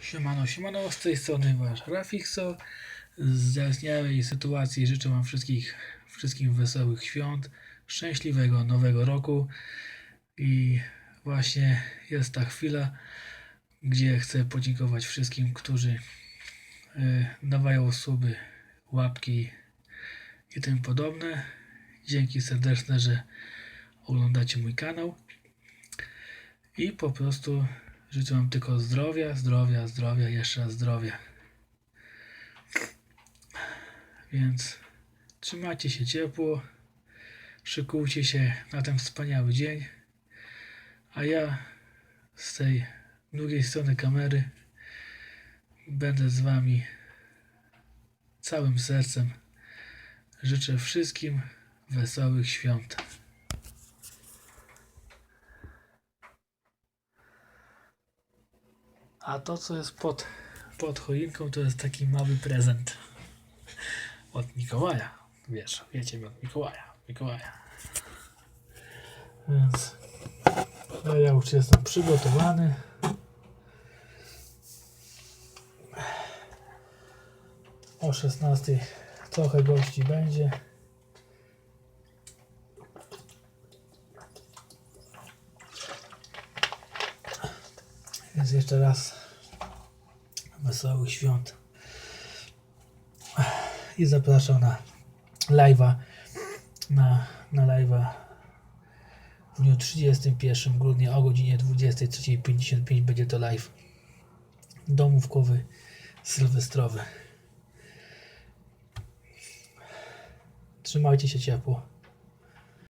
Siemano, siemano, z tej strony Wasz Rafixo. Z zaistniałej sytuacji życzę Wam wszystkich, wszystkim wesołych świąt, szczęśliwego nowego roku i właśnie jest ta chwila, gdzie chcę podziękować wszystkim, którzy y, dawają suby, łapki i tym podobne. Dzięki serdeczne, że oglądacie mój kanał i po prostu Życzę Wam tylko zdrowia, zdrowia, zdrowia, jeszcze raz zdrowia. Więc trzymajcie się ciepło, szykujcie się na ten wspaniały dzień, a ja z tej drugiej strony kamery będę z Wami całym sercem. Życzę wszystkim wesołych świąt. A to, co jest pod, pod choinką, to jest taki mały prezent od Mikołaja. Wiesz, wiecie, od Mikołaja. Mikołaja. Więc no ja już jestem przygotowany. O 16 trochę gości będzie. Więc jeszcze raz wesołych świąt. I zapraszam na live'a na, na live'a w dniu 31 grudnia o godzinie 23.55 będzie to live domówkowy sylwestrowy. Trzymajcie się ciepło.